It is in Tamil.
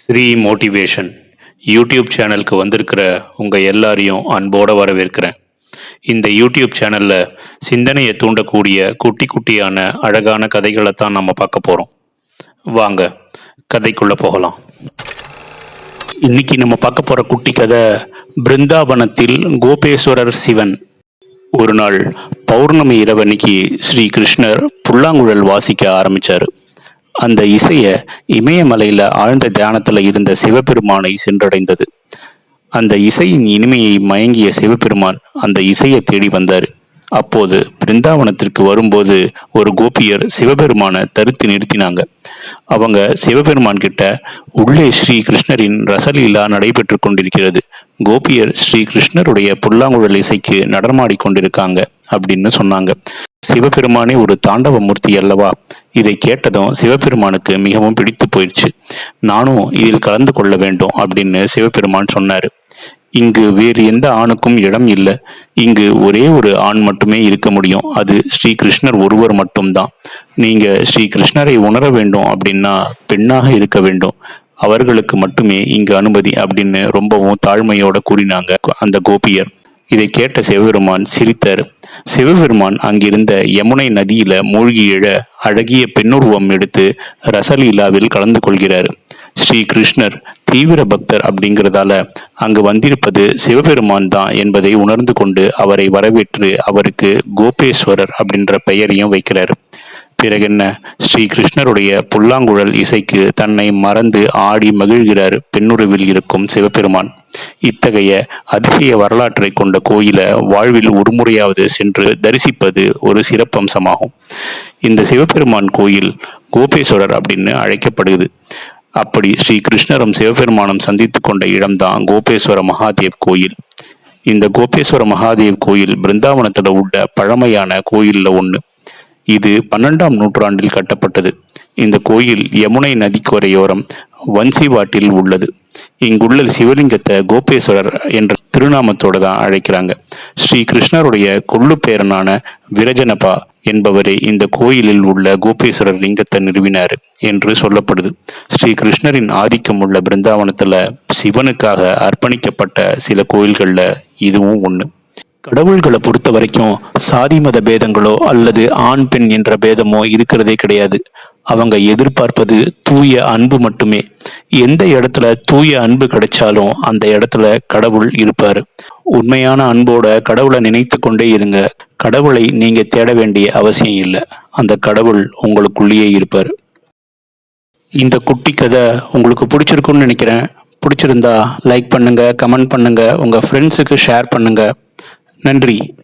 ஸ்ரீ மோட்டிவேஷன் யூடியூப் சேனலுக்கு வந்திருக்கிற உங்கள் எல்லாரையும் அன்போடு வரவேற்கிறேன். இந்த யூடியூப் சேனலில் சிந்தனையை தூண்டக்கூடிய குட்டி குட்டியான அழகான கதைகளை தான் நம்ம பார்க்க போகிறோம் வாங்க கதைக்குள்ளே போகலாம். இன்னைக்கு நம்ம பார்க்க போகிற குட்டி கதை பிருந்தாவனத்தில் கோபேஸ்வரர் சிவன். ஒரு நாள் பௌர்ணமி இரவன்னைக்கு ஸ்ரீ கிருஷ்ணர் புல்லாங்குழல் வாசிக்க ஆரம்பித்தார் அந்த இசைய இமயமலையில ஆழ்ந்த தியானத்துல இருந்த சிவபெருமானை சென்றடைந்தது. அந்த இசையின் இனிமையை மயங்கிய சிவபெருமான் அந்த இசையை தேடி வந்தார். அப்போது பிருந்தாவனத்திற்கு வரும்போது ஒரு கோபியர் சிவபெருமானை தருத்தி நிறுத்தினாங்க. அவங்க சிவபெருமான் கிட்ட உள்ளே ஸ்ரீ கிருஷ்ணரின் ரசலீலா நடைபெற்று கொண்டிருக்கிறது. கோபியர் ஸ்ரீ கிருஷ்ணருடைய புல்லாங்குழல் இசைக்கு நடனமாடி கொண்டிருக்காங்க அப்படின்னு சொன்னாங்க. சிவபெருமானே ஒரு தாண்டவ மூர்த்தி அல்லவா? இதை கேட்டதும் சிவபெருமானுக்கு மிகவும் பிடித்து போயிடுச்சு. நானும் இதில் கலந்து கொள்ள வேண்டும் அப்படின்னு சிவபெருமான் சொன்னாரு. இங்கு வேறு எந்த ஆணுக்கும் இடம் இல்லை. இங்கு ஒரே ஒரு ஆண் மட்டுமே இருக்க முடியும். அது ஸ்ரீ கிருஷ்ணர் ஒருவர் மட்டும்தான். நீங்க ஸ்ரீ கிருஷ்ணரை உணர வேண்டும் அப்படின்னா பெண்ணாக இருக்க வேண்டும். அவர்களுக்கு மட்டுமே இங்கு அனுமதி அப்படின்னு ரொம்பவும் தாழ்மையோட கூறினாங்க அந்த கோபியர். இதை கேட்ட சிவபெருமான் சிரித்தார். சிவபெருமான் அங்கிருந்த யமுனை நதியில மூழ்கி எழ அழகிய பெண்ணுருவம் எடுத்து ரசலீலாவில் கலந்து கொள்கிறார். ஸ்ரீ கிருஷ்ணர் தீவிர பக்தர் அப்படிங்கிறதால அங்கு வந்திருப்பது சிவபெருமான் தான் என்பதை உணர்ந்து கொண்டு அவரை வரவேற்று அவருக்கு கோபேஸ்வரர் அப்படின்ற பெயரையும் வைக்கிறார். பிறகென்ன ஸ்ரீ கிருஷ்ணருடைய புல்லாங்குழல் இசைக்கு தன்னை மறந்து ஆடி மகிழ்கிறார் பெண்ணுருவில் இருக்கும் சிவபெருமான். இத்தகைய அதிசய வரலாற்றை கொண்ட கோயில வாழ்வில் ஒருமுறையாவது சென்று தரிசிப்பது ஒரு சிறப்பம்சமாகும். இந்த சிவபெருமான் கோயில் கோபேஸ்வரர் அப்படின்னு அழைக்கப்படுது அப்படி ஸ்ரீ கிருஷ்ணரும் சிவபெருமானும் சந்தித்து கொண்ட இடம்தான் கோபேஸ்வர மகாதேவ் கோயில். இந்த கோபேஸ்வர மகாதேவ் கோயில் பிருந்தாவனத்தில் உள்ள பழமையான கோயிலில் ஒன்று இது பன்னெண்டாம் நூற்றாண்டில் கட்டப்பட்டது. இந்த கோயில் யமுனை நதிக்கரையோரம் வன்சிவாட்டில் உள்ளது. இங்குள்ள சிவலிங்கத்தை கோபேஸ்வரர் என்ற திருநாமத்தோடு தான் அழைக்கிறாங்க. ஸ்ரீ கிருஷ்ணருடைய கொள்ளு பேரனான விரஜனபா என்பவரே இந்த கோயிலில் உள்ள கோபேஸ்வரர் லிங்கத்தை நிறுவினார் என்று சொல்லப்படுது. ஸ்ரீ கிருஷ்ணரின் ஆதிக்கம் உள்ள பிருந்தாவனத்துல சிவனுக்காக அர்ப்பணிக்கப்பட்ட சில கோயில்களில் இதுவும் ஒன்று கடவுள்களை பொறுத்த வரைக்கும் சாதி மத பேதங்களோ அல்லது ஆண் பெண் என்ற பேதமோ இருக்கிறதே கிடையாது. அவங்க எதிர்பார்ப்பது தூய அன்பு மட்டுமே. எந்த இடத்துல தூய அன்பு கிடைச்சாலும் அந்த இடத்துல கடவுள் இருப்பாரு. உண்மையான அன்போட கடவுளை நினைத்து கொண்டே இருங்க. கடவுளை நீங்க தேட வேண்டிய அவசியம் இல்லை. அந்த கடவுள் உங்களுக்குள்ளேயே இருப்பார். இந்த குட்டி கதை உங்களுக்கு பிடிச்சிருக்குன்னு நினைக்கிறேன். பிடிச்சிருந்தா லைக் பண்ணுங்க கமெண்ட் பண்ணுங்க உங்க ஃப்ரெண்ட்ஸுக்கு ஷேர் பண்ணுங்க. நன்றி.